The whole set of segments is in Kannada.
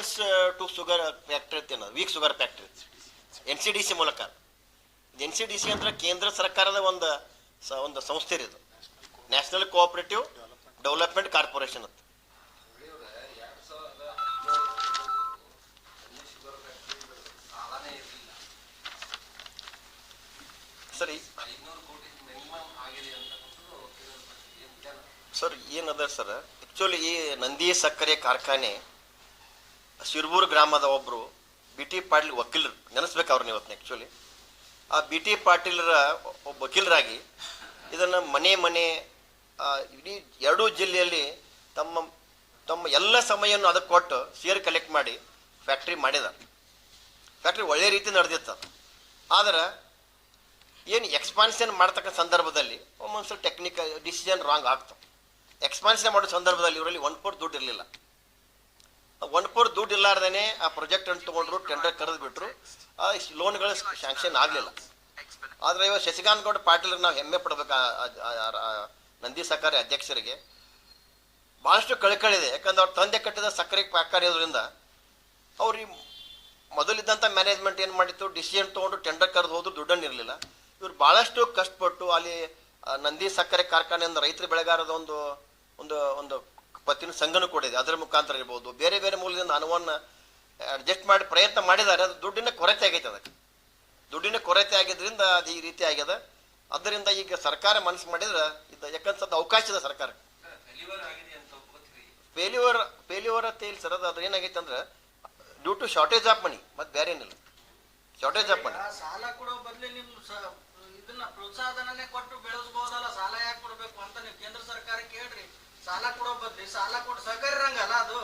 ರೆಸಿಸ್ಟೆನ್ಸ್ ಟು ಶುಗರ್ ಫ್ಯಾಕ್ಟ್ರಿ ಅಂತ weak sugar factory N C D C ಮೂಲಕ. ಎನ್ ಸಿ ಡಿ ಸಿ ಅಂದ್ರೆ ಕೇಂದ್ರ ಸರ್ಕಾರದ ಒಂದು ಒಂದು ಸಂಸ್ಥೆ ಇದು ನ್ಯಾಷನಲ್ ಕೋಆಪರೇಟಿವ್ ಡೆವಲಪ್ಮೆಂಟ್ ಕಾರ್ಪೊರೇಷನ್ ಅಂತ. ಸರಿ. ಸರ್, ಏನದ ಸರ್? ಆ್ಯಕ್ಚುಲಿ ಈ ನಂದಿ ಸಕ್ಕರೆ ಕಾರ್ಖಾನೆ ಶಿರ್ಬೂರು ಗ್ರಾಮದ ಒಬ್ಬರು ಬಿ ಟಿ ಪಾಟೀಲ್ ವಕೀಲರು. ನೆನೆಸ್ಬೇಕು ಅವ್ರನ್ನ ಇವತ್ತು ಆ್ಯಕ್ಚುಲಿ ಆ ಬಿ ಟಿ ಪಾಟೀಲರ ಒಬ್ಬ ವಕೀಲರಾಗಿ ಇದನ್ನು ಮನೆ ಮನೆ ಇಡೀ ಎರಡೂ ಜಿಲ್ಲೆಯಲ್ಲಿ ತಮ್ಮ ತಮ್ಮ ಎಲ್ಲ ಸಮಯವನ್ನು ಅದಕ್ಕೆ ಕೊಟ್ಟು ಸೇರ್ ಕಲೆಕ್ಟ್ ಮಾಡಿ ಫ್ಯಾಕ್ಟ್ರಿ ಮಾಡಿದ ಫ್ಯಾಕ್ಟ್ರಿ ಒಳ್ಳೆ ರೀತಿ ನಡೆದಿತ್ತು. ಆದರೆ ಏನು ಎಕ್ಸ್ಪಾನ್ಷನ್ ಮಾಡ್ತಕ್ಕ ಸಂದರ್ಭದಲ್ಲಿ ಒಮ್ಮೊಂದ್ಸಲ ಟೆಕ್ನಿಕಲ್ ಡಿಸಿಷನ್ ರಾಂಗ್ ಆಗ್ತವೆ ಎಕ್ಸ್ಪಾನ್ಷನ್ ಮಾಡೋ ಸಂದರ್ಭದಲ್ಲಿ ಇವರಲ್ಲಿ ಒನ್ ಫೋರ್ ದುಡ್ಡು ಇರಲಿಲ್ಲ. ಒನ್ ಫೋರ್ ದುಡ್ಡು ಇಲ್ಲಾರ್ದೇನೆ ಆ ಪ್ರಾಜೆಕ್ಟ್ ಅನ್ನು ತಗೊಂಡ್ರು ಟೆಂಡರ್ ಕರೆದು ಬಿಟ್ರು ಆ ಲೋನ್ಗಳು ಶಾಂಕ್ಷನ್ ಆಗಲಿಲ್ಲ. ಆದರೆ ಇವಾಗ ಶಶಿಕಾಂತ್ ಗೌಡ ಪಾಟೀಲ್ಗೆ ನಾವು ಹೆಮ್ಮೆ ಪಡ್ಬೇಕು ನಂದಿ ಸಹಕಾರಿ ಅಧ್ಯಕ್ಷರಿಗೆ. ಭಾಳಷ್ಟು ಕಳಕಳಿದೆ. ಯಾಕಂದ್ರೆ ಅವ್ರ ತಂದೆ ಕಟ್ಟಿದ ಸಕ್ಕರೆ ಕಾರ್ಖಾನೆ ಇರೋದ್ರಿಂದ ಅವ್ರಿಗೆ ಮೊದಲಿದ್ದಂಥ ಮ್ಯಾನೇಜ್ಮೆಂಟ್ ಏನು ಮಾಡಿತ್ತು? ಡಿಸಿಷನ್ ತೊಗೊಂಡು ಟೆಂಡರ್ ಕರೆದು ಹೋದ್ರು ದುಡ್ಡನ್ನು ಇರಲಿಲ್ಲ. ಇವ್ರು ಭಾಳಷ್ಟು ಕಷ್ಟಪಟ್ಟು ಅಲ್ಲಿ ನಂದಿ ಸಕ್ಕರೆ ಕಾರ್ಖಾನೆಯಿಂದ ರೈತರ ಬೆಳೆಗಾರದ ಒಂದು ಒಂದು ಒಂದು ಪತ್ತಿನ ಸಂಘನೂ ಕೂಡ ಇದೆ. ಅದರ ಮುಖಾಂತರ ಇರ್ಬೋದು. ಬೇರೆ ಬೇರೆ ಮೂಲದಿಂದ ಹಣವನ್ನು ಅಡ್ಜಸ್ಟ್ ಮಾಡಿ ಪ್ರಯತ್ನ ಮಾಡಿದ್ದಾರೆ. ಅದು ದುಡ್ಡಿನ ಕೊರತೆ ಆಗೈತೆ ಅದಕ್ಕೆ. ದುಡ್ಡಿನ ಕೊರತೆ ಆಗಿದ್ರಿಂದ ಅದು ಈ ರೀತಿ ಆಗ್ಯದ. ಅದರಿಂದ ಈಗ ಸರ್ಕಾರ ಮನಸ್ಸು ಮಾಡಿದ್ರೆ ಇದು ಅದು ಅವಕಾಶ ಇದೆ ಸರ್ಕಾರ. ಫೇಲ್ಯೂರ್ ಫೇಲ್ಯೂರ್ ಅಂತ ಹೇಳಿ ಸರ್, ಅದು ಅದು ಏನಾಗೈತೆ ಅಂದ್ರೆ due to shortage of money ಮತ್ತೆ ಬೇರೆ ಏನಿಲ್ಲ. ಶಾರ್ಟೇಜ್ ಆಫ್ ಮನಿ ಸಾಲ ಕೊಡೋ ಬದಲು ನಿಮ್ ಸ- ಇದನ್ನ ಕೊಟ್ಟು ಬೆಳೆಸಬಹುದಲ್ಲ ಸಾಲ ಯಾಕೆ ಕೊಡಬೇಕು ಅಂತ ನೀವು ಕೇಂದ್ರ ಸರ್ಕಾರಕ್ಕೆ ಹೇಳ್ರಿ ಸಾಲ ಕೊಡೋ ಬದ್ಲಿ ಸಾಲ ಕೊಟ್ಟು ಸಹಕಾರ ರಂಗ ಅಲ್ಲ ಅದು.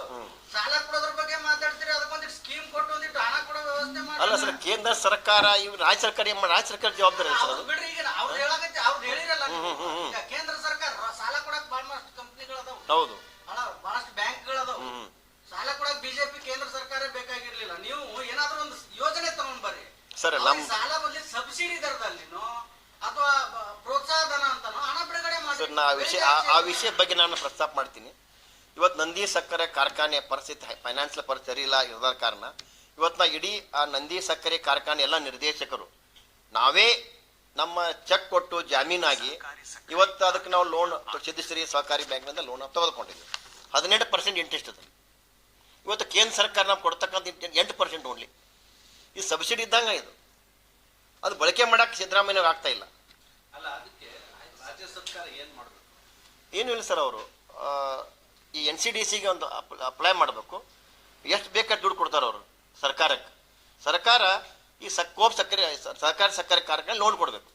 ಸಾಲ ಕೊಡೋದ್ರ ಬಗ್ಗೆ ಮಾತಾಡ್ತೀರಿ ಅದಕ್ಕೊಂದಿಟ್ಟು ಸ್ಕೀಮ್ ಕೊಟ್ಟು ಒಂದಿಟ್ಟು ಹಣ ಕೊಡೋ ವ್ಯವಸ್ಥೆ ಅಲ್ಲ ಸರ್ ಕೇಂದ್ರ ಸರ್ಕಾರ ಇವ್ ರಾಜ್ಯ ಸರ್ಕಾರ ಏನ್ ಮಾಡ್- ರಾಜ್ಯ ಸರ್ಕಾರ ಜವಾಬ್ದಾರಿ ಸರ್ ಅವ್ರು ಅದು ಬಿಡ್ರಿ ಈಗ ಅವ್ರು ಹೇಳಕತ್ತಿ ಅವ್ರು ಹೇಳಿರಲ್ಲ. ನೀವು. ಹ್ಮ್, ಹ್ಮ್, ಹ್ಮ್. ಈಗ ಕೇಂದ್ರ ಸರ್ಕಾರ ಸಾಲ ಕೊಡಕ್ ಬಹಳಷ್ಟು ಕಂಪ್ನಿಗಳು ಅದಾವ ಹೌದು. ಬಹಳ ಬಹಳಷ್ಟು ಬ್ಯಾಂಕ್ಗಳು ಅದಾವ ಹ್ಮ್. ಸಾಲ ಕೊಡಕ್ ಬಿಜೆಪಿ ಕೇಂದ್ರ ಸರ್ಕಾರ ಬೇಕಾಗಿರ್ಲಿಲ್ಲ. ನೀವು ಏನಾದ್ರೂ ಒಂದು ಯೋಜನೆ ತಗೊಂಡ್ ಬರ್ರಿ. ಸರ್ ಅವ್ರಿಗೆ ಸಾಲ ಬದಲಿ ಸಬ್ಸಿಡಿ ದರದಲ್ಲಿನೋ ಅಥವಾ ಬ- ಸರ್ ಆ ವಿಷಯ ಆ- ವಿಷಯ ಬಗ್ಗೆ ನಾನು ಪ್ರಸ್ತಾಪ ಮಾಡ್ತೀನಿ. ಇವತ್ತು ನಂದಿ ಸಕ್ಕರೆ ಕಾರ್ಖಾನೆ ಪರಿಸ್ಥಿತಿ ಫೈನಾನ್ಷಿಯಲ್ ಪರಿಸ್ಥಿತಿ ಸರಿ ಇಲ್ಲ ಇರೋದ ಕಾರಣ. ಇವತ್ತು ನಾ ಇಡೀ ಆ ನಂದಿ ಸಕ್ಕರೆ ಕಾರ್ಖಾನೆ ಎಲ್ಲ ನಿರ್ದೇಶಕರು. ನಾವೇ ನಮ್ಮ ಚೆಕ್ ಕೊಟ್ಟು ಜಾಮೀನಾಗಿ ಇವತ್ತು ಅದಕ್ಕೆ ನಾವು ಲೋನ್ ಸಿದ್ಧಶ್ರೀ ಸಹಕಾರಿ ಬ್ಯಾಂಕ್ನಿಂದ ಲೋನ್ ತೆಗೆದುಕೊಂಡಿದ್ದೀವಿ ಹದಿನೆಂಟು ಪರ್ಸೆಂಟ್ ಇಂಟ್ರೆಸ್ಟ್ ಇದೆ ಇವತ್ತು ಕೇಂದ್ರ ಸರ್ಕಾರ ನಾವು ಕೊಡ್ತಕ್ಕಂಥ ಎಂಟು ಪರ್ಸೆಂಟ್ ಓನ್ಲಿ ಈ ಸಬ್ಸಿಡಿ ಇದ್ದಂಗೆ ಇದು. ಅದು ಬಳಕೆ ಮಾಡಕ್ಕೆ ಸಿದ್ದರಾಮಯ್ಯ ಆಗ್ತಾ ಇಲ್ಲ ಅಲ್ಲ ಅದಕ್ಕೆ ರಾಜ್ಯ ಸರ್ಕಾರ ಏನ್ ಇಲ್ಲ ಸರ್ ಅವರು. ಈ ಎನ್ ಸಿ ಡಿ ಸಿಗೆ ಒಂದು ಅಪ್ಲೈ ಮಾಡಬೇಕು. ಎಷ್ಟು ಬೇಕಾದ ದುಡ್ಡು ಕೊಡ್ತಾರೆ ಅವರು ಸರ್ಕಾರಕ್ಕೆ. ಸರ್ಕಾರ ಈ ಸಕ್ಕೋಪ್ ಸಕ್ಕರೆ ಸರ್ಕಾರ ಸಹಕಾರಿ ಸಕ್ಕರೆ ಕಾರ್ಖಾನೆ ಲೋನ್ ಕೊಡಬೇಕು.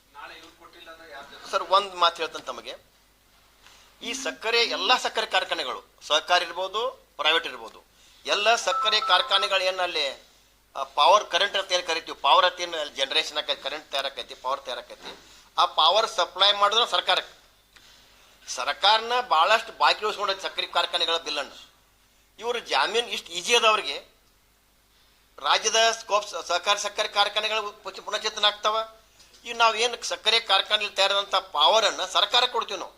ಸರ್ ಒಂದು ಮಾತು ಹೇಳ್ತಾನೆ ತಮಗೆ. ಈ ಸಕ್ಕರೆ ಎಲ್ಲ ಸಕ್ಕರೆ ಕಾರ್ಖಾನೆಗಳು ಸರ್ಕಾರಿ ಇರ್ಬೋದು ಪ್ರೈವೇಟ್ ಇರ್ಬೋದು ಎಲ್ಲ ಸಕ್ಕರೆ ಕಾರ್ಖಾನೆಗಳು ಏನು ಅಲ್ಲಿ ಪವರ್ ಕರೆಂಟ್ ಅಂತ ಏನು ಕರಿತೀವಿ? ಪವರ್ ಅಂತ ಏನು ಜನ್ರೇಷನ್ ಆಕೈತಿ ಕರೆಂಟ್ ತಯಾರಾಕೈತಿ? ಪವರ್ ತಯಾರಾಕೈತಿ. ಆ ಪವರ್ ಸಪ್ಲೈ ಮಾಡಿದ್ರೆ ಸರ್ಕಾರಕ್ಕೆ. ಸರ್ಕಾರನ ಭಾಳಷ್ಟು ಬಾಕಿ ಉಳಿಸ್ಕೊಂಡೈತೆ ಸಕ್ಕರೆ ಕಾರ್ಖಾನೆಗಳ ಬಿಲ್ಲನ್ನು ಇವರು ಜಾಮೀನು ಇಷ್ಟು ಈಜಿ ಅದ ರಾಜ್ಯದ ಸ್ಕೋಪ್ ಸಹಕಾರ ಸಕ್ಕರೆ ಕಾರ್ಖಾನೆಗಳು ಪುನಶ್ಚೇತನ ಆಗ್ತಾವ. ಈಗ ನಾವು ಏನು ಸಕ್ಕರೆ ಕಾರ್ಖಾನೆಯಲ್ಲಿ ತಯಾರಾದಂಥ ಪವರನ್ನು ಸರ್ಕಾರ ಕೊಡ್ತೀವಿ ನಾವು.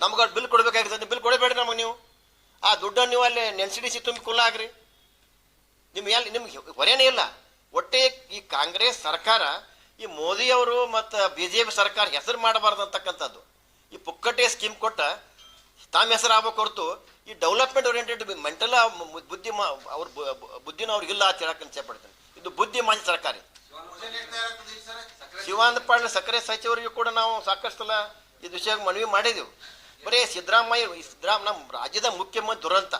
ನಮ್ಗೆ ಬಿಲ್ ಕೊಡಬೇಕಾಗ್ತದೆ ಬಿಲ್ ಕೊಡಬೇಡ್ರಿ ನಮಗೆ ನೀವು. ಆ ದುಡ್ಡನ್ನು ನೀವು ಅಲ್ಲಿ ನೆನ್ಸಿಡಿಸಿ ತುಂಬಿ ಕುಲ್ಲ ಆಗ್ರಿ. ನಿಮ್ಗೆ ಎಲ್ಲಿ, ನಿಮ್ಗೆ ಹೊರೇನೇ ಇಲ್ಲ. ಒಟ್ಟೆ ಈ ಕಾಂಗ್ರೆಸ್ ಸರ್ಕಾರ, ಈ ಮೋದಿಯವರು ಮತ್ತು ಬಿ ಜೆ ಪಿ ಸರ್ಕಾರ ಹೆಸರು ಮಾಡಬಾರ್ದು ಅಂತಕ್ಕಂಥದ್ದು. ಈ ಪುಕ್ಕಟೆ ಸ್ಕೀಮ್ ಕೊಟ್ಟ ತಮ್ಮ ಹೆಸರು ಆಗ್ಬೇಕು ಹೊರತು ಈ ಡೆವಲಪ್ಮೆಂಟ್ ಓರಿಯೆಂಟೆಡ್ ಮೆಂಟಲ್ ಬುದ್ಧಿ ಅವ್ರ ಬುದ್ಧಿನ ಅವ್ರಿಗಿಲ್ಲ ಅಂತ ಹೇಳಕ್ಕೆ ಇಚ್ಛೆಪಡ್ತೀನಿ ಇದು ಬುದ್ಧಿ ಮಾಂಸ ಸರ್ಕಾರಿ. ಶಿವಾನಂದ ಪಾಟೀಲ್ ಸಕ್ಕರೆ ಸಚಿವರಿಗೂ ಕೂಡ ನಾವು ಸಾಕಷ್ಟಲ್ಲ ಈ ವಿಷಯ ಮನವಿ ಮಾಡಿದೆವು. ಬರೀ ಸಿದ್ದರಾಮಯ್ಯ ಸಿದ್ದರಾಮ ನಮ್ಮ ರಾಜ್ಯದ ಮುಖ್ಯಮಂತ್ರಿ ದುರಂತ.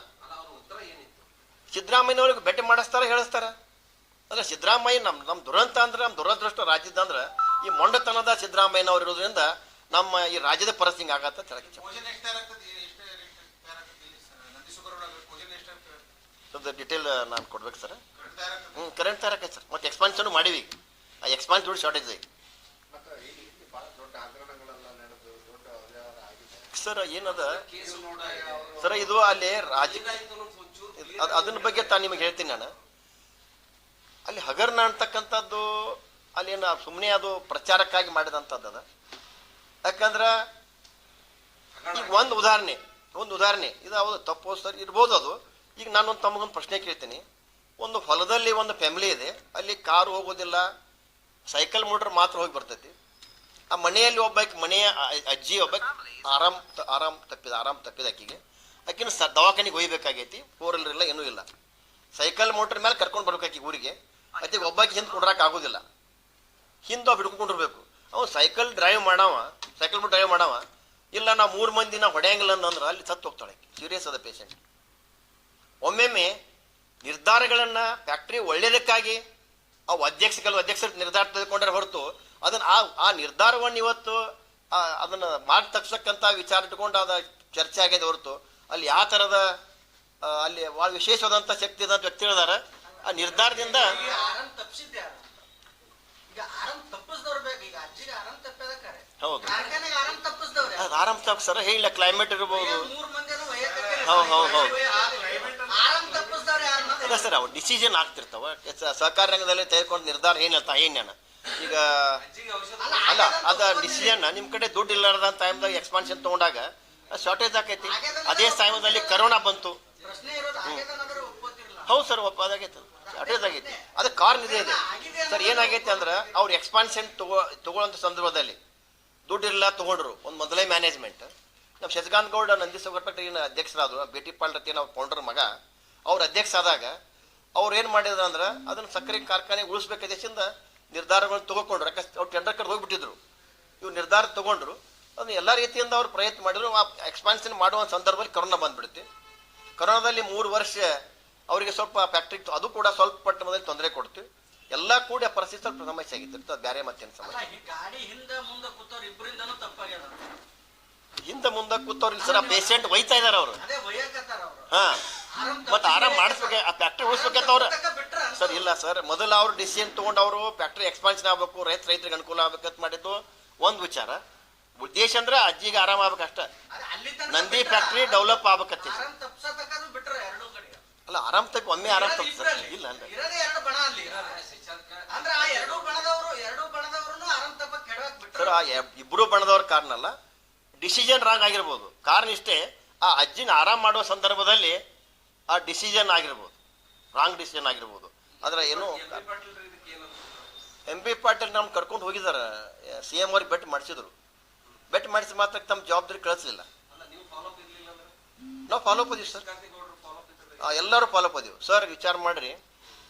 ಸಿದ್ದರಾಮಯ್ಯನವ್ರಿಗೆ ಭೇಟಿ ಮಾಡಿಸ್ತಾರ ಹೇಳಿಸ್ತಾರ. ಅಂದ್ರೆ ಸಿದ್ದರಾಮಯ್ಯ ನಮ್ಮ ನಮ್ಮ ದುರಂತ ಅಂದ್ರೆ ನಮ್ಮ ದುರದೃಷ್ಟ ರಾಜ್ಯದ ಅಂದ್ರೆ ಈ ಮೊಂಡತನದ ಸಿದ್ದರಾಮಯ್ಯನವ್ರು ಇರೋದ್ರಿಂದ ನಮ್ಮ ಈ ರಾಜ್ಯದ ಪರಿಸ್ಥಿತಿ ಆಗತ್ತ ಪಡ್ತೀನಿ. ಡೀಟೇಲ್ ನಾನು ಕೊಡ್ಬೇಕು ಸರ್. ಹ್ಞೂ ಕರೆಂಟ್ ತರಕೈತೆ ಸರ್. ಮತ್ತೆ ಎಕ್ಸ್ಪಾನ್ಷನ್ ಮಾಡೀವಿ. ಆ ಎಕ್ಸ್ಪಾನ್ಸ್ ದುಡ್ಡು ಶಾರ್ಟೇಜ್ ಐತಿ ಸರ್, ಏನದ? ಸರ್, ಇದು ಅಲ್ಲಿ ರಾಜ ಅದನ್ನ ಬಗ್ಗೆ ತಾನು ನಿಮಗೆ ಹೇಳ್ತೀನಿ ನಾನು. ಅಲ್ಲಿ ಹಗರಣ ಅಂತಕ್ಕಂಥದ್ದು ಅಲ್ಲೇನು ಸುಮ್ಮನೆ ಅದು ಪ್ರಚಾರಕ್ಕಾಗಿ ಮಾಡಿದಂಥದ್ದು ಅದ ಯಾಕಂದ್ರೆ ಈಗ ಒಂದು ಉದಾಹರಣೆ ಒಂದು ಉದಾಹರಣೆ. ಇದು ಹೌದು ತಪ್ಪು ಸರ್ ಇರ್ಬೋದು ಅದು. ಈಗ ನಾನೊಂದು ತಮಗೊಂದು ಪ್ರಶ್ನೆ ಕೇಳ್ತೀನಿ. ಒಂದು ಹೊಲದಲ್ಲಿ ಒಂದು ಫ್ಯಾಮಿಲಿ ಇದೆ ಅಲ್ಲಿ ಕಾರು ಹೋಗೋದಿಲ್ಲ ಸೈಕಲ್ ಮೋಟ್ರ್ ಮಾತ್ರ ಹೋಗಿ ಬರ್ತೈತಿ. ಆ ಮನೆಯಲ್ಲಿ ಒಬ್ಬಾಕಿ ಮನೆಯ ಅಜ್ಜಿ ಒಬ್ಬಾಕಿ ಆರಾಮ್ ಆರಾಮ್ ತಪ್ಪಿದ ಆರಾಮ್ ತಪ್ಪಿದ ಆಕಿಗೆ. ಆಕಿನ ಸ ದವಾಖಾನಿಗೆ ಒಯ್ಬೇಕಾಗೈತಿ ಫೋರ್ ವೀಲರ್ ಇಲ್ಲ ಏನೂ ಇಲ್ಲ. ಸೈಕಲ್ ಮೋಟ್ರ್ ಮೇಲೆ ಕರ್ಕೊಂಡು ಬರ್ಬೇಕಾಕಿ ಊರಿಗೆ. ಅದಕ್ಕೆ ಒಬ್ಬಾಕಿ ಹಿಂದೆ ಕುಂಡ್ರಕ್ಕೆ ಆಗೋದಿಲ್ಲ. ಹಿಂದೆ ಒಬ್ಬ ಅವ್ನು ಸೈಕಲ್ ಡ್ರೈವ್ ಮಾಡವ, ಸೈಕಲ್ ಡ್ರೈವ್ ಮಾಡವ. ಇಲ್ಲ ನಾವು ಮೂರು ಮಂದಿ ನಾವು ಹೊಡೆಯಂಗಿಲ್ಲ ಅಂದ್ರೆ ಅಲ್ಲಿ ಸತ್ತು ಹೋಗ್ತಾಳೆ. ಸೀರಿಯಸ್ ಅದ ಪೇಷಂಟ್ ಒಮ್ಮೆಮ್ಮೆ ನಿರ್ಧಾರಗಳನ್ನ ಫ್ಯಾಕ್ಟ್ರಿ ಒಳ್ಳೇದಕ್ಕಾಗಿ ಅವು ಅಧ್ಯಕ್ಷಗಳು ಅಧ್ಯಕ್ಷರು ನಿರ್ಧಾರ ತೆಗೆದುಕೊಂಡ್ರೆ ಹೊರತು ಅದನ್ನ ಆ ಆ ನಿರ್ಧಾರವನ್ನು ಇವತ್ತು ಅದನ್ನ ಮಾಡಿ ತಪ್ಸಕ್ಕಂತ ವಿಚಾರ ಇಟ್ಕೊಂಡು ಅದ ಚರ್ಚೆ ಆಗಿದೆ ಹೊರತು. ಅಲ್ಲಿ ಯಾವ ಥರದ ಅಲ್ಲಿ ಭಾಳ ವಿಶೇಷವಾದಂಥ ಶಕ್ತಿ ಇದ್ದಂಥ ವ್ಯಕ್ತಿಗಳಿದಾರ ಆ ನಿರ್ಧಾರದಿಂದ ಹೌದು. ಆರಾಮ್ ತಪ್ಪಿಸ್ತಾರ ಹೇಳಿಲ್ಲ ಕ್ಲೈಮೇಟ್ ಇರಬಹುದು ಹೌದು ಹೌದ್ ಹೌದ್. ಸರ್ ಅವು ಡಿಸಿಷನ್ ಆಗ್ತಿರ್ತಾವ. ಸಹಕಾರ ರಂಗದಲ್ಲಿ ತೆಗೆದುಕೊಂಡು ನಿರ್ಧಾರ ಏನ ಏನೇನ ಈಗ ಅಲ್ಲ, ಅದ ಡಿಸಿಷನ್ ನಿಮ್ ಕಡೆ ದುಡ್ಡು ಇಲ್ಲಾರದ ಟೈಮ್ದಾಗ ಎಕ್ಸ್ಪಾನ್ಷನ್ ತಗೊಂಡಾಗ ಶಾರ್ಟೇಜ್ ಆಕೈತಿ. ಅದೇ ಸಮಯದಲ್ಲಿ ಕರೋನಾ ಬಂತು. ಹೌದು ಸರ್ ಒಪ್ಪ ಅದಾಗೈತೆ ಶಾರ್ಟೇಜ್ ಆಗೈತಿ ಅದು ಕಾರಣ ಇದೆ ಇದೆ. ಸರ್, ಏನಾಗೈತೆ ಅಂದ್ರೆ ಅವ್ರು ಎಕ್ಸ್ಪಾನ್ಷನ್ ತಗೋ ತಗೊಳ್ಳೋಂಥ ಸಂದರ್ಭದಲ್ಲಿ ದುಡ್ಡು ಇಲ್ಲ ತಗೊಂಡ್ರು. ಒಂದು ಮೊದಲೇ ಮ್ಯಾನೇಜ್ಮೆಂಟ್ ನಮ್ಮ ಶಶಿಕಾಂತ್ ಗೌಡ ನಂದಿ ಏನು ಅಧ್ಯಕ್ಷರಾದ್ರು ಬೇಟಿ ಪಾಲ್ರತಿ ಅವ್ರು ಫೌಂಡರ್ ಮಗ. ಅವ್ರ ಅಧ್ಯಕ್ಷ ಆದಾಗ ಅವ್ರು ಏನು ಮಾಡಿದ್ರು ಅಂದ್ರೆ ಅದನ್ನು ಸಕ್ಕರೆ ಕಾರ್ಖಾನೆ ಉಳಿಸ್ಬೇಕು ದೇಶದಿಂದ ನಿರ್ಧಾರಗಳನ್ನ ತಗೋಕೊಂಡ್ರು. ಯಾಕಂದ್ರೆ ಅವ್ರು ಟೆಂಡರ್ ಕಡೆ ಹೋಗ್ಬಿಟ್ಟಿದ್ರು. ಇವ್ರು ನಿರ್ಧಾರ ತಗೊಂಡ್ರು. ಅದನ್ನ ಎಲ್ಲ ರೀತಿಯಿಂದ ಅವ್ರು ಪ್ರಯತ್ನ ಮಾಡಿದ್ರು. ಆ ಎಕ್ಸ್ಪಾನ್ಷನ್ ಮಾಡುವ ಸಂದರ್ಭದಲ್ಲಿ ಕರೋನಾ ಬಂದ್ಬಿಡುತ್ತೆ. ಕರೋನಾದಲ್ಲಿ ಮೂರು ವರ್ಷ ಅವರಿಗೆ ಸ್ವಲ್ಪ ಫ್ಯಾಕ್ಟ್ರಿ ಅದು ಕೂಡ ಸ್ವಲ್ಪ ಪಟ್ಟಣದಲ್ಲಿ ತೊಂದರೆ ಕೊಡ್ತೀವಿ ಎಲ್ಲ ಕೂಡ ಪರಿಸ್ಥಿತಿ ಸ್ವಲ್ಪ ಸಮಸ್ಯೆ ಆಗಿತ್ತು. ಅದು ಬೇರೆ ಮತ್ತೇನು ಸಮಸ್ಯೆ? ಹಿಂದೆ ಮುಂದೆ ಕೂತವ್ರು ಇಲ್ಲಿ ಸರ್ ಆ ಪೇಷಂಟ್ ಒಯ್ತಾ ಇದಾರೆ ಅವರು. ಹಾ. ಮತ್ತೆ ಆರಾಮ್ ಮಾಡಿಸ್ಬೇಕು ಆ ಫ್ಯಾಕ್ಟ್ರಿ ಉಳಿಸ್ಬೇಕಂತ ಅವ್ರು. ಸರ್ ಇಲ್ಲ ಸರ್ ಮೊದಲು ಅವ್ರು ಡಿಸಿಷನ್ ತಗೊಂಡು ಅವರು ಫ್ಯಾಕ್ಟ್ರಿ ಎಕ್ಸ್ಪಾನ್ಷನ್ ಆಗ್ಬೇಕು ರೈತ ರೈತರಿಗೆ ಅನುಕೂಲ ಆಗ್ಬೇಕಂತ ಮಾಡಿದ್ದು ಒಂದು ವಿಚಾರ. ಉದ್ದೇಶ ಅಂದ್ರೆ ಅಜ್ಜಿಗೆ ಆರಾಮ ಆಗ್ಬೇಕು ಅಷ್ಟ ಅಲ್ಲಿ ತನಕ ನಂದಿ. ಫ್ಯಾಕ್ಟ್ರಿ ಡೆವಲಪ್ ಆಗ್ಬೇಕತ್ತಿ ಆರಾಮ್ ತಪ್ಸತಕ್ಕದು ಬಿಟ್ರ ಎರಡೂ ಕಡೆ ಅಲ್ಲ ಆರಾಮ್ ತಕ್ಕ ಒಮ್ಮೆ ಆರಾಮ್ ಸರ್. ಇಲ್ಲ ಅಲ್ಲ ಇರೋದೇ ಎರಡು ಬಣ ಅಲ್ಲಿ ಅಂದ್ರೆ ಆ ಎರಡು ಬಣದವರು ಎರಡೂ ಬಣದವ್ರು ಆರಾಮ್ ತಪ್ಪ ಕೆಡವಕ್ ಬಿಟ್ರ. ಸರ್ ಆ ಇಬ್ರು ಬಣದವ್ರ ಕಾರಣ ಅಲ್ಲ. ಡಿಸಿಷನ್ ರಾಂಗ್ ಆಗಿರ್ಬೋದು. ಕಾರಣ ಇಷ್ಟೇ ಆ ಅಜ್ಜಿನ ಆರಾಮ್ ಮಾಡುವ ಸಂದರ್ಭದಲ್ಲಿ ಆ ಡಿಸಿಷನ್ ಆಗಿರ್ಬೋದು. ರಾಂಗ್ ಡಿಸಿಷನ್ ಆಗಿರ್ಬೋದು. ಆದ್ರೆ ಏನು ಎಂ ಬಿ ಪಾಟೀಲ್ ನಮ್ ಕರ್ಕೊಂಡು ಹೋಗಿದಾರ ಸಿ ಎಂ ಅವ್ರಿಗೆ ಬೆಟ್ ಮಾಡಿಸಿದ್ರು. ಬೆಟ್ ಮಾಡಿಸಿ ಮಾತ್ರ ತಮ್ಮ ಜವಾಬ್ದಾರಿ ಕಳಿಸ್ಲಿಲ್ಲ. ನಾವು ಫಾಲೋ ಅಪ್ ಸರ್ ಕಾಂತಿಗೌಡರು ಫಾಲೋ ಅಪ್ ಇದ್ದಾರೆ ಆ, ಎಲ್ಲರೂ ಫಾಲೋ ಅದೇವು ಸರ್ ವಿಚಾರ ಮಾಡ್ರಿ.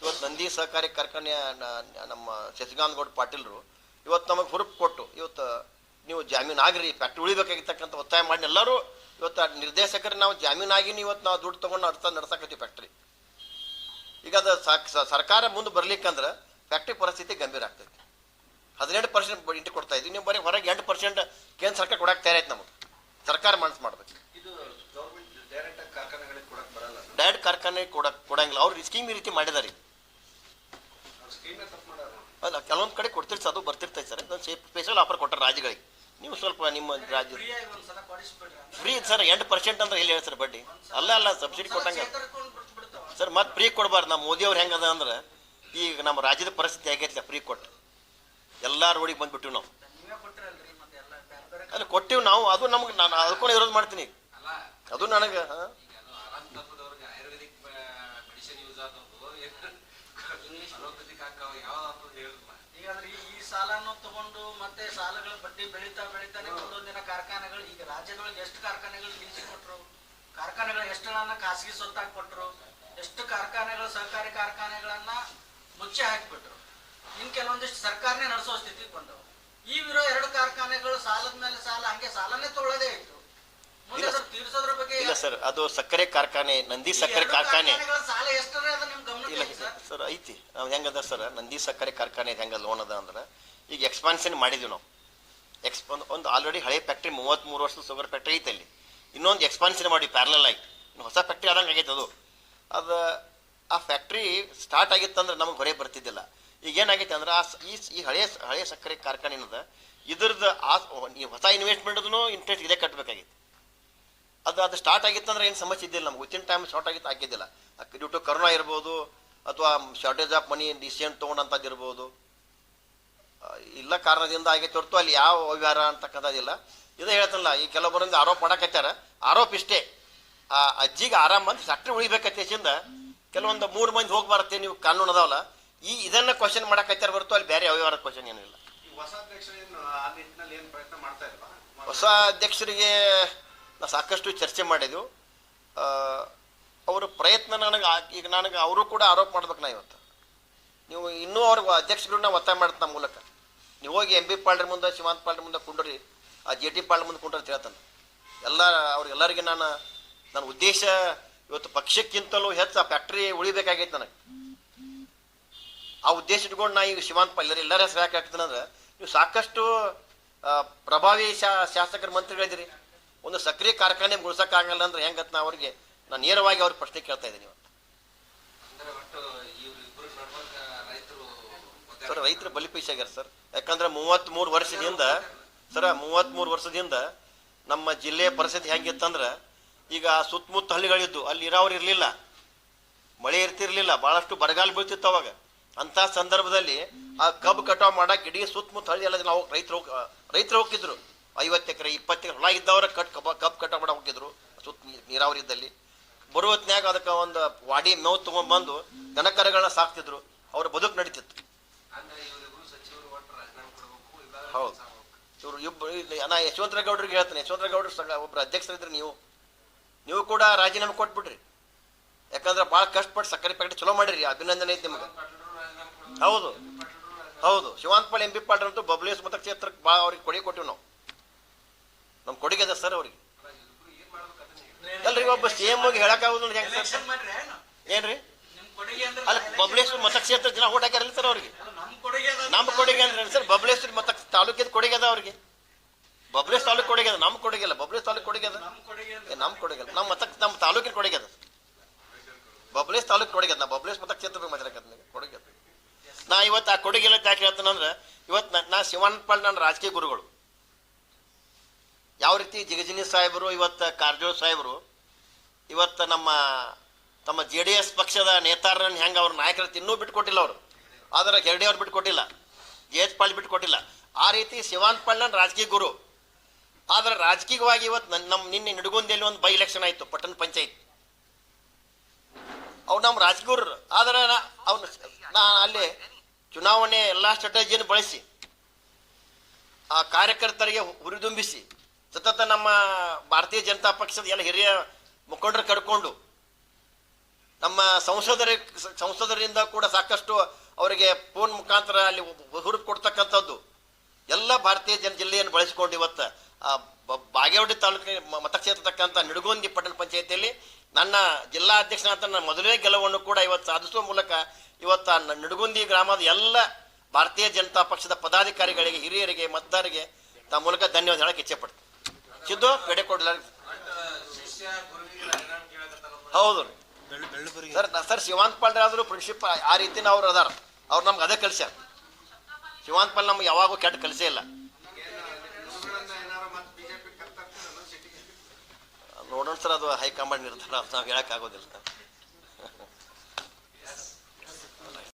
ಇವತ್ತು ನಂದಿ ಸಹಕಾರಿ ಕಾರ್ಖಾನೆಯ ನ- ನ- ನಮ್ಮ ಶಶಿಕಾಂತ್ ಪಾಟೀಲ್ರು ಇವತ್ತು ನಮಗೆ ಹುರುಪು ಕೊಟ್ಟು, ಇವತ್ತು ನೀವು ಜಾಮೀನು ಆಗ್ರಿ ಫ್ಯಾಕ್ಟ್ರಿ ಉಳಿಬೇಕಾಗಿರ್ತಕ್ಕಂಥ ಒತ್ತಾಯ ಮಾಡಿ ಎಲ್ಲರೂ ಇವತ್ತು ನಿರ್ದೇಶಕರು ನಾವು ಜಾಮೀನಾಗಿ ಇವತ್ತು ನಾವು ದುಡ್ಡು ತಗೊಂಡು ಅರ್ಥ ನಡ್ಸಕತ್ತೀವಿ ಫ್ಯಾಕ್ಟ್ರಿ ಈಗ ಅದು ಸರ್ಕಾರ ಮುಂದೆ ಬರ್ಲಿಕ್ಕಂದ್ರೆ ಫ್ಯಾಕ್ಟ್ರಿ ಪರಿಸ್ಥಿತಿ ಗಂಭೀರ ಆಗ್ತೈತಿ. ಹದಿನೆಂಟು ಪರ್ಸೆಂಟ್ ಇಂಟು ಕೊಡ್ತಾ ಇದ್ದೀವಿ. ನೀವು ಬರೀ ಹೊರಗೆ ಎಂಟು ಪರ್ಸೆಂಟ್ ಕೇಂದ್ರ ಸರ್ಕಾರ ಕೊಡಕ್ಕೆ ತಯಾರಾಯ್ತು ನಮಗೆ. ಸರ್ಕಾರ ಮನಸ್ಸು ಮಾಡ್ಬೇಕು. ಡೈರೆಕ್ಟ್ ಕಾರ್ಖಾನೆ ಕೊಡ, ಕೊಡಂಗಿಲ್ಲ. ಅವ್ರು ಸ್ಕೀಮ್ ಈ ರೀತಿ ಮಾಡಿದಾರೆ. ಅಲ್ಲ, ಕೆಲವೊಂದು ಕಡೆ ಕೊಡ್ತಿರ್ ಅದು ಬರ್ತಿರ್ತೈತೆ ಸರ್. ಇದೊಂದು ಸ್ಪೆಷಲ್ ಆಫರ್ ಕೊಟ್ಟಾರೆ ರಾಜ್ಯಗಳಿಗೆ. ನೀವು ಸ್ವಲ್ಪ ನಿಮ್ಮ ರಾಜ್ಯ. ಫ್ರೀ ಸರ್, ಎಂಟು ಪರ್ಸೆಂಟ್ ಅಂದ್ರೆ ಹೇಳಿ ಸರ್ ಬಡ್ಡಿ? ಅಲ್ಲ ಅಲ್ಲ ಸಬ್ಸಿಡಿ ಕೊಟ್ಟಂಗೆ. ಸರ್ ಮತ್ತೆ ಫ್ರೀ ಕೊಡಬಾರ್ದು. ನಮ್ಮ ಮೋದಿ ಅವ್ರು ಹೆಂಗದ ಅಂದ್ರೆ, ಈಗ ನಮ್ಮ ರಾಜ್ಯದ ಪರಿಸ್ಥಿತಿ ಆಗೈತಿಲ್ಲ ಫ್ರೀ ಕೊಟ್ಟು ಎಲ್ಲ ರೋಡಿಗೆ ಬಂದ್ಬಿಟ್ಟಿವಿ ನಾವು. ಅಲ್ಲಿ, ಕೊಟ್ಟಿವಿ ನಾವು. ಅದು ನಮ್ಗೆ, ನಾನು ಅದಕ್ಕೂ ಇರೋದು ಮಾಡ್ತೀನಿ. ಅದು ನನಗೆ, ಹಾ? ಹಾಕವ ಹೇಳಿದ್ಮ ಈಗ ಅಂದ್ರೆ ಈ- ಈ ಸಾಲನು ತಗೊಂಡು ಮತ್ತೆ ಸಾಲಗಳ ಬಡ್ಡಿ ಬೆಳೀತಾ ಬೆಳೀತಾನೆ ದಿನ ಕಾರ್ಖಾನೆಗಳು ಈಗ ರಾಜ್ಯದೊಳಗೆ ಎಷ್ಟು ಕಾರ್ಖಾನೆಗಳು ಲೀಸಿಗೆ ಕೊಟ್ರು ಕಾರ್ಖಾನೆಗಳು ಎಷ್ಟು ಖಾಸಗಿ ಸ್ವತ್ತಾಗಿ ಕೊಟ್ರು ಎಷ್ಟು ಕಾರ್ಖಾನೆಗಳು ಸಹಕಾರಿ ಕಾರ್ಖಾನೆಗಳನ್ನ ಮುಚ್ಚಿ ಹಾಕಿಬಿಟ್ರು? ಇನ್ ಕೆಲವೊಂದಿಷ್ಟು ಸರ್ಕಾರನೇ ನಡೆಸೋ ಸ್ಥಿತಿಗೆ ಬಂದವು. ವಿರೋ ಎರಡು ಕಾರ್ಖಾನೆಗಳು ಸಾಲದ ಮೇಲೆ ಸಾಲ ಹಂಗೆ ಸಾಲನೇ ತೊಗೊಳ್ಳೋದೇ ಇತ್ತು. ಇಲ್ಲ ಅದ್ರ ಸರ್ ಅದು ಸಕ್ಕರೆ ಕಾರ್ಖಾನೆ ನಂದಿ ಸಕ್ಕರೆ ಕಾರ್ಖಾನೆ. ಇಲ್ಲ ಸರ್? ಐತಿ. ನಾವು ಹೆಂಗದ ಸರ್ ನಂದಿ ಸಕ್ಕರೆ ಕಾರ್ಖಾನೆ ಹೆಂಗ ಲೋನ್ ಅದ ಅಂದ್ರೆ ಈಗ ಎಕ್ಸ್ಪಾನ್ಷನ್ ಮಾಡಿದ್ವಿ ನಾವು. ಎಕ್ಸ್ ಒಂದು ಒಂದು ಆಲ್ರೆಡಿ ಹಳೆ ಫ್ಯಾಕ್ಟ್ರಿ ಮೂವತ್ತ್ಮೂರು ವರ್ಷದ ಸುಗರ್ ಫ್ಯಾಕ್ಟ್ರಿ ಐತೆ ಅಲ್ಲಿ. ಇನ್ನೊಂದು ಎಕ್ಸ್ಪಾನ್ಷನ್ ಮಾಡಿ ಪ್ಯಾರಲಲ್ ಆಗಿ ಇನ್ನು ಹೊಸ ಫ್ಯಾಕ್ಟ್ರಿ ಆದಂಗೆ ಆಗೈತೆ ಅದು. ಅದು ಆ ಫ್ಯಾಕ್ಟ್ರಿ ಸ್ಟಾರ್ಟ್ ಆಗಿತ್ತಂದ್ರೆ ನಮಗೆ ಹೊರೆ ಬರ್ತಿದ್ದಿಲ್ಲ. ಈಗ ಏನಾಗೈತೆ ಅಂದ್ರೆ ಆ ಈ ಹಳೆ ಹಳೆ ಸಕ್ಕರೆ ಕಾರ್ಖಾನೆ ಏನದ ಇದ್ರದ್ದು ಆ ಹೊಸ ಇನ್ವೆಸ್ಟ್ಮೆಂಟ್ ಇಂಟ್ರೆಸ್ಟ್ ಇದೇ ಕಟ್ಟಬೇಕಾಗಿತ್ತು ಅದು ಅದು ಸ್ಟಾರ್ಟ್ ಆಗಿತ್ತಂದ್ರೆ ಏನು ಸಮಸ್ಯೆ ಇದ್ದಿಲ್ಲ ನಮ್ಗೆ ವಿತಿನ್ ಟೈಮ್ ಶಾರ್ಟ್ ಆಗಿತ್ತು ಆಗಿದ್ದಿಲ್ಲ ಡ್ಯೂ ಟು ಕರೋನಾ ಇರ್ಬೋದು ಅಥವಾ ಶಾರ್ಟೇಜ್ ಆಫ್ ಮನಿ ಡಿಸಿಷನ್ ತೊಗೊಂಡಂಥದ್ದು ಇರ್ಬೋದು. ಇಲ್ಲ ಕಾರಣದಿಂದ ಆಗೈತೆ ಹೊರತು ಅಲ್ಲಿ ಯಾವ ಅವ್ಯವಹಾರ ಅಂತಕ್ಕಂಥದ್ದಿಲ್ಲ. ಇದು ಹೇಳ್ತಲ್ಲ ಈ ಕೆಲವೊಬ್ಬರಿಂದ ಆರೋಪ ಮಾಡಕತ್ತಾರ ಆರೋಪ ಇಷ್ಟೇ. ಆ ಅಜ್ಜಿಗೆ ಆರಾಮ ಅಂತ ಫ್ಯಾಕ್ಟ್ರಿ ಉಳಿಬೇಕತ್ತೇಸಿಂದ ಕೆಲವೊಂದು ಮೂರು ಮಂದಿ ಹೋಗ್ಬಾರತ್ತೆ ನೀವು ಕಾನೂನು ಅದಾವಲ್ಲ. ಈ ಇದನ್ನ ಕ್ವಶನ್ ಮಾಡಕತ್ತಾರ ಹೊರತು ಅಲ್ಲಿ ಬೇರೆ ಅವ್ಯವಹಾರ ಕ್ವಶನ್ ಏನಿಲ್ಲ ಹೊಸ ಅಧ್ಯಕ್ಷರಿಗೆ ನಾ ಸಾಕಷ್ಟು ಚರ್ಚೆ ಮಾಡಿದ್ದು. ಅವರ ಪ್ರಯತ್ನ ನನಗೆ ಈಗ ನನಗೆ ಅವರು ಕೂಡ ಆರೋಪ ಮಾಡ್ಬೇಕು ನಾ ಇವತ್ತು. ನೀವು ಇನ್ನೂ ಅವ್ರಿಗೆ ಅಧ್ಯಕ್ಷರನ್ನ ಒತ್ತಾಯ ಮಾಡ್ತ ನಮ್ಮ ಮೂಲಕ. ನೀವು ಹೋಗಿ ಎಂ ಬಿ ಪಾಳ್ರ ಮುಂದೆ, ಶಿವಾಂತ್ ಪಾಳ್ರ ಮುಂದೆ ಕುಂಡ್ರಿ, ಆ ಜೆ ಟಿ ಪಾಳ್ರ ಮುಂದೆ ಕುಂಡ್ರಿ ಅಂತ ಹೇಳ್ತಾನೆ. ಎಲ್ಲ ಅವ್ರಿಗೆಲ್ಲರಿಗೆ ನಾನು, ನನ್ನ ಉದ್ದೇಶ ಇವತ್ತು ಪಕ್ಷಕ್ಕಿಂತಲೂ ಹೆಚ್ಚು ಆ ಫ್ಯಾಕ್ಟ್ರಿ ಉಳಿಬೇಕಾಗೈತೆ ನನಗೆ. ಆ ಉದ್ದೇಶ ಇಟ್ಕೊಂಡು ನಾ ಈಗ ಶಿವಾಂತ್ ಪಾಲ್ ಎಲ್ಲರ ಎಲ್ಲರ ಹೆಸರು ಯಾಕೆ ಹಾಕ್ತೀನಂದ್ರೆ ನೀವು ಸಾಕಷ್ಟು ಪ್ರಭಾವಿ ಶಾ, ಶಾಸಕರ, ಮಂತ್ರಿಗಳಿದ್ದೀರಿ. ಒಂದು ಸಕ್ರಿಯ ಕಾರ್ಖಾನೆ ಮುಗಿಸೋಕ್ಕಾಗಲ್ಲ ಅಂದ್ರೆ ಹೆಂಗತ್ತ ನಾ ಅವ್ರಿಗೆ? ನಾನು ನೇರವಾಗಿ ಅವ್ರಿಗೆ ಪ್ರಶ್ನೆ ಕೇಳ್ತಾ ಇದ್ದೀನಿ ಸರ್ ರೈತರು ಆಗ್ಯಾರ ಸರ್. ಯಾಕಂದ್ರೆ ಮೂವತ್ತ್ಮೂರು ವರ್ಷದಿಂದ ಸರ ಮೂವತ್ತ್ಮೂರು ವರ್ಷದಿಂದ ನಮ್ಮ ಜಿಲ್ಲೆಯ ಪರಿಸ್ಥಿತಿ ಹೆಂಗಿತ್ತಂದ್ರೆ ಈಗ ಸುತ್ತಮುತ್ತ ಹಳ್ಳಿಗಳಿದ್ದು ಅಲ್ಲಿ ಇರೋರು ಇರಲಿಲ್ಲ. ಮಳೆ ಇರ್ತಿರ್ಲಿಲ್ಲ. ಭಾಳಷ್ಟು ಬರಗಾಲ ಬೀಳ್ತಿತ್ತು ಅವಾಗ. ಅಂತ ಸಂದರ್ಭದಲ್ಲಿ ಆ ಕಬ್ಬು ಕಟಾವ್ ಮಾಡಕ್ಕೆ ಇಡೀ ಸುತ್ತಮುತ್ತ ಹಳ್ಳಿ ಎಲ್ಲ ನಾವು ರೈತರು ರೈತರು ಹೋಗಿದ್ರು ಐವತ್ತು ಎಕರೆ ಇಪ್ಪತ್ತು ಎಕರೆ ಹೊಲ ಇದ್ದವ್ರ ಕಟ್ ಕಬ್ಬ ಕಬ್ಬು ಕಟ್ಟ ಮಾಡಕ್ಕೆ ಹೋಗಿದ್ರು ಸುತ್ತ ನೀರಾವರಿ ಇದ್ದಲ್ಲಿ. ಬರುವ ಹೊತ್ನ್ಯಾಗ ಅದಕ್ಕೆ ಒಂದು ವಾಡಿ ಮೇವು ತೊಗೊಂಡ್ಬಂದು ದನಕರಗಳನ್ನ ಸಾಕ್ತಿದ್ರು ಅವ್ರ ಬದುಕು ನಡೀತಿತ್ತು. ಹೌದು. ಇವರು ಇಬ್ಬರು ನಾ ಯಶವಂತರ ಗೌಡ್ರಿಗೆ ಹೇಳ್ತೇನೆ ಯಶವಂತರ ಗೌಡ್ರ ಸಂಘ ಒಬ್ರು ಅಧ್ಯಕ್ಷರಿದ್ರಿ ನೀವು. ನೀವು ಕೂಡ ರಾಜೀನಾಮೆ ಕೊಟ್ಬಿಡ್ರಿ. ಯಾಕಂದ್ರೆ ಭಾಳ ಕಷ್ಟಪಟ್ಟು ಸಕ್ಕರೆ ಪ್ಯಾಕೆಟ್ ಚಲೋ ಮಾಡಿರಿ ಅಭಿನಂದನೆ ಐತೆ ನಿಮ್ಗೆ. ಹೌದು ಹೌದು. ಶಿವಾಂತ್ ಪಾಲ್ ಎಂ ಬಿ ಪಾಟೀಲ್ ಅಂತೂ ಬಬ್ಲೇಶ್ ಮತಕ್ಷೇತ್ರಕ್ಕೆ ಭಾಳ ಅವ್ರಿಗೆ ಕೊಡಿ ಕೊಟ್ಟಿವಿ ನಾವು. ನಮ್ಮ ಕೊಡುಗೆ ಅದ ಸರ್ ಅವ್ರಿಗೆ. ಎಲ್ರಿ ಒಬ್ಬ ಸಿ ಎಂ ಹೋಗಿ ಹೇಳಕ್ಕಾಗೋದಿಲ್ಲ ಹೆಂಗೆ ಸರ್? ಏನ್ರಿ? ಕೊಡುಗೆ ಅಲ್ಲಿ ಬಬಲೇಶ್ವರ ಮತಕ್ಷೇತ್ರ ಜನ ಓಟ್ ಹಾಕ್ಯಾರಲ್ಲ ಸರ್ ಅವ್ರಿಗೆ. ಕೊಡುಗೆ ನಮ್ಮ ಕೊಡುಗೆ ಅಂದ್ರೆ ಸರ್? ಬಬ್ಲೇಶ್ವರ ಮತ ತಾಲೂಕಿದ ಕೊಡುಗೆ ಅದ ಅವ್ರಿಗೆ. ಬಬ್ಲೇಶ್ ತಾಲೂಕು ಕೊಡುಗೆ ಅದ ನಮ್ಮ ಕೊಡುಗೆ ಅಲ್ಲ ಬಬ್ಲೇಶ್ ತಾಲೂಕು ಕೊಡುಗೆ ಅದ. ಕೊಡುಗೆ ನಮ್ಮ ಕೊಡುಗೆ ಅಲ್ಲ ನಮ್ಮ ಮತ ನಮ್ಮ ತಾಲೂಕಿನ ಕೊಡುಗೆ ಅದ. ಬಬ್ಲೇಶ್ ತಾಲೂಕು ಕೊಡುಗೆ ಅದ ನಾ ಬಬ್ಲೇಶ್ ಮತಕ್ಷೇತ್ರ ಮಾತಾಡಕತ್ತ ಕೊಡುಗೆ ಅದ. ನಾ ಇವತ್ತು ಆ ಕೊಡುಗೆ ಎಲ್ಲ ಯಾಕೆ ಹೇಳ್ತಾನಂದ್ರೆ ಇವತ್ತು ನಾ- ನಾ ಶಿವನ್ ಪಾಲ್ ನನ್ನ ರಾಜಕೀಯ ಗುರುಗಳು. ಯಾವ ರೀತಿ ಜಿಗಜಿನಿ ಸಾಹೇಬರು, ಇವತ್ತು ಕಾರಜೋಳ ಸಾಹೇಬರು, ಇವತ್ತು ನಮ್ಮ, ತಮ್ಮ ಜೆ ಡಿ ಎಸ್ ಪಕ್ಷದ ನೇತಾರರನ್ನು ಹೆಂಗೆ ಅವ್ರ ನಾಯಕರ ಇನ್ನೂ ಬಿಟ್ಕೊಟ್ಟಿಲ್ಲ ಅವರು. ಆದರೆ ಹೆರ್ಡೆ ಅವ್ರು ಬಿಟ್ಕೊಟ್ಟಿಲ್ಲ. ಜೆ ಎಚ್ ಪಾಲ್ ಬಿಟ್ಕೊಟ್ಟಿಲ್ಲ. ಆ ರೀತಿ ಶಿವಾಂತ್ ಪಾಳ್ನ ರಾಜಕೀಯ ಗುರು. ಆದರೆ ರಾಜಕೀಯವಾಗಿ ಇವತ್ತು ನನ್ನ ನಮ್ಮ ನಿನ್ನೆ ನಿಡಗುಂದಿಯಲ್ಲಿ ಒಂದು ಬೈ ಎಲೆಕ್ಷನ್ ಆಯಿತು, ಪಟ್ಟಣ ಪಂಚಾಯತ್. ಅವ್ರು ನಮ್ಮ ರಾಜಕೀಯರು ಆದರೆ ಅವನು, ನಾ ಅಲ್ಲಿ ಚುನಾವಣೆ ಎಲ್ಲ ಸ್ಟ್ರಾಟಜಿಯನ್ನು ಬಳಸಿ, ಆ ಕಾರ್ಯಕರ್ತರಿಗೆ ಹುರಿದುಂಬಿಸಿ ಸತತ ನಮ್ಮ ಭಾರತೀಯ ಜನತಾ ಪಕ್ಷದ ಎಲ್ಲ ಹಿರಿಯ ಮುಖಂಡರು ಕರ್ಕೊಂಡು ನಮ್ಮ ಸಂಸದರ ಸಂಸದರಿಂದ ಕೂಡ ಸಾಕಷ್ಟು ಅವರಿಗೆ ಫೋನ್ ಮುಖಾಂತರ ಅಲ್ಲಿ ಹುರುಪು ಕೊಡ್ತಕ್ಕಂಥದ್ದು. ಎಲ್ಲ ಭಾರತೀಯ ಜನ ಜಿಲ್ಲೆಯನ್ನು ಬಳಸಿಕೊಂಡು ಇವತ್ತು ಬಾಗೇವಾಡಿ ತಾಲೂಕಿನ ಮತಕ್ಷೇತ್ರ ನಿಡಗುಂದಿ ಪಟ್ಟಣ ಪಂಚಾಯತಿಯಲ್ಲಿ ನನ್ನ ಜಿಲ್ಲಾ ಅಧ್ಯಕ್ಷನಾದ ನನ್ನ ಮೊದಲನೇ ಗೆಲುವನ್ನು ಕೂಡ ಇವತ್ತು ಸಾಧಿಸುವ ಮೂಲಕ ಇವತ್ತು ನಿಡಗುಂದಿ ಗ್ರಾಮದ ಎಲ್ಲ ಭಾರತೀಯ ಜನತಾ ಪಕ್ಷದ ಪದಾಧಿಕಾರಿಗಳಿಗೆ, ಹಿರಿಯರಿಗೆ, ಮತದಾರರಿಗೆ ತಮ್ಮ ಮೂಲಕ ಧನ್ಯವಾದ ಹೇಳಕ್ಕೆ ಇಚ್ಛೆ ಪಡ್ತೀನಿ ಸಿದ್ದು ಕಡೆ ಕೊಡ್ಲ ಹೌದು ಸರ್ ಸರ್, ಶಿವಾಂತ್ ಪಾಲ್ ಆದರೂ ಪ್ರಿನ್ಸಿಪಲ್ ಆ ರೀತಿನ ಅವ್ರು ಅದಾರ. ಅವ್ರು ನಮ್ಗೆ ಅದೇ ಕಲಿಸ್ಯಾರ. ಶಿವಾಂತ್ ಪಾಲ್ ನಮ್ಗೆ ಯಾವಾಗೂ ಕೆಟ್ಟ ಕಲಿಸೇ ಇಲ್ಲ. ನೋಡೋಣ ಸರ್, ಅದು ಹೈಕಮಾಂಡ್ ನಿರ್ಧಾರ, ನಾವು ಹೇಳಕ್ಕಾಗೋದಿಲ್ಲ